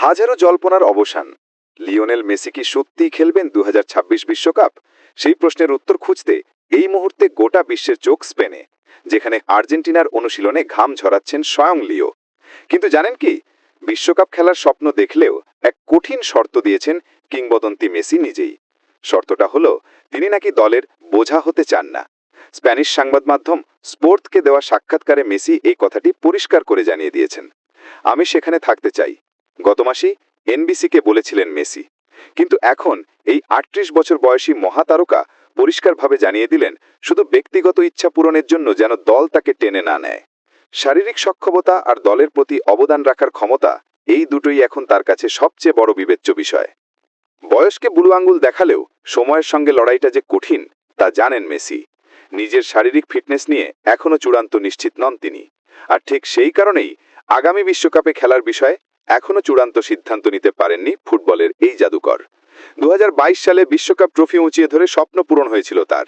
আজেরও জল্পনার অবসান। Lionel Messi কি সত্যিই খেলবেন দু বিশ্বকাপ? সেই প্রশ্নের উত্তর খুঁজতে এই মুহূর্তে গোটা বিশ্বের চোখ স্পেনে, যেখানে আর্জেন্টিনার অনুশীলনে ঘাম ঝরাচ্ছেন স্বয়ং লিও। কিন্তু জানেন কি? বিশ্বকাপ খেলার স্বপ্ন দেখলেও এক কঠিন শর্ত দিয়েছেন কিংবদন্তি মেসি নিজেই। শর্তটা হলো, তিনি নাকি দলের বোঝা হতে চান না। স্প্যানিশ সংবাদ মাধ্যম স্পোর্টকে দেওয়া সাক্ষাৎকারে মেসি এই কথাটি পরিষ্কার করে জানিয়ে দিয়েছেন। আমি সেখানে থাকতে চাই। গত মাসেই এনবিসিকে বলেছিলেন মেসি। কিন্তু এখন এই আটত্রিশ বছর বয়সী মহাতারকা পরিষ্কারভাবে জানিয়ে দিলেন, শুধু ব্যক্তিগত ইচ্ছা পূরণের জন্য যেন দল তাকে টেনে না নেয়। শারীরিক সক্ষমতা আর দলের প্রতি অবদান রাখার ক্ষমতা এই দুটোই এখন তার কাছে সবচেয়ে বড় বিবেচ্য বিষয়। বয়সকে বুড়ো আঙ্গুল দেখালেও সময়ের সঙ্গে লড়াইটা যে কঠিন, তা জানেন মেসি। নিজের শারীরিক ফিটনেস নিয়ে এখনও চূড়ান্ত নিশ্চিত নন তিনি। আর ঠিক সেই কারণেই আগামী বিশ্বকাপে খেলার বিষয়ে এখনও চূড়ান্ত সিদ্ধান্ত নিতে পারেননি ফুটবলের এই জাদুকর। দু হাজার বাইশ সালে বিশ্বকাপ ট্রফি উঁচিয়ে ধরে স্বপ্ন পূরণ হয়েছিল তার।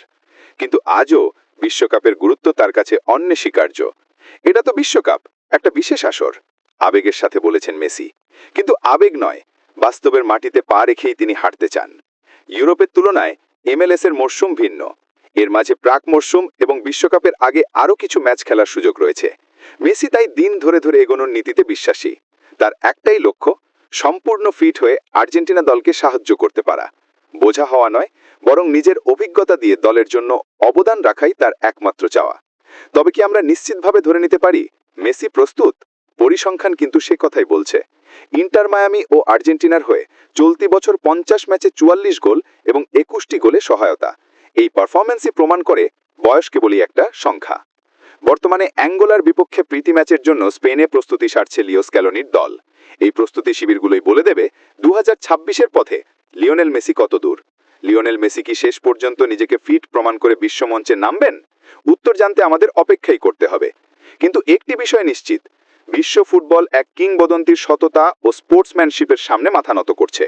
কিন্তু আজও বিশ্বকাপের গুরুত্ব তার কাছে অন্বেষিকার্য এটা তো বিশ্বকাপ, একটা বিশেষ আসর, আবেগের সাথে বলেছেন মেসি। কিন্তু আবেগ নয়, বাস্তবের মাটিতে পা রেখেই তিনি হাঁটতে চান। ইউরোপের তুলনায় এমএলএস এর মরশুম ভিন্ন। এর মাঝে প্রাক মরশুম এবং বিশ্বকাপের আগে আরও কিছু ম্যাচ খেলার সুযোগ রয়েছে। মেসি তাই দিন ধরে ধরে এগোনোর নীতিতে বিশ্বাসী। তার একটাই লক্ষ্য, সম্পূর্ণ ফিট হয়ে আর্জেন্টিনা দলকে সাহায্য করতে পারা। বোঝা হওয়া নয়, বরং নিজের অভিজ্ঞতা দিয়ে দলের জন্য অবদান রাখাই তার একমাত্র চাওয়া। তবে কি আমরা নিশ্চিতভাবে ধরে নিতে পারি, মেসি প্রস্তুত? পরিসংখ্যান কিন্তু সে কথাই বলছে। ইন্টার মায়ামি ও আর্জেন্টিনার হয়ে চলতি বছর পঞ্চাশ ম্যাচে চুয়াল্লিশ গোল এবং একুশটি গোলে সহায়তা। এই পারফরম্যান্সই প্রমাণ করে বয়স কেবলই একটা সংখ্যা। বর্তমানে অ্যাঙ্গোলার বিপক্ষে প্রীতি ম্যাচের জন্য স্পেনে প্রস্তুতি সারছে লিওস ক্যালোনির দল। এই প্রস্তুতি শিবিরগুলোই বলে দেবে দু হাজার পথে লিওনেল মেসি কত দূর। লিওনেল মেসি কি শেষ পর্যন্ত নিজেকে ফিট প্রমাণ করে বিশ্বমঞ্চে নামবেন? উত্তর জানতে আমাদের অপেক্ষাই করতে হবে। কিন্তু একটি বিষয় নিশ্চিত, বিশ্ব ফুটবল এক কিংবদন্তির সততা ও স্পোর্টসম্যানশিপের সামনে মাথা নত করছে।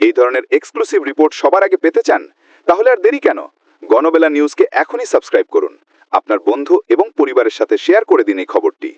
এই ধরনের এক্সক্লুসিভ রিপোর্ট সবার আগে পেতে চান, তাহলে আর দেরি কেন? গণবেলা নিউজকে এখনই সাবস্ক্রাইব করুন। আপনার বন্ধু এবং পরিবারের সাথে শেয়ার করে দিন এই খবরটি।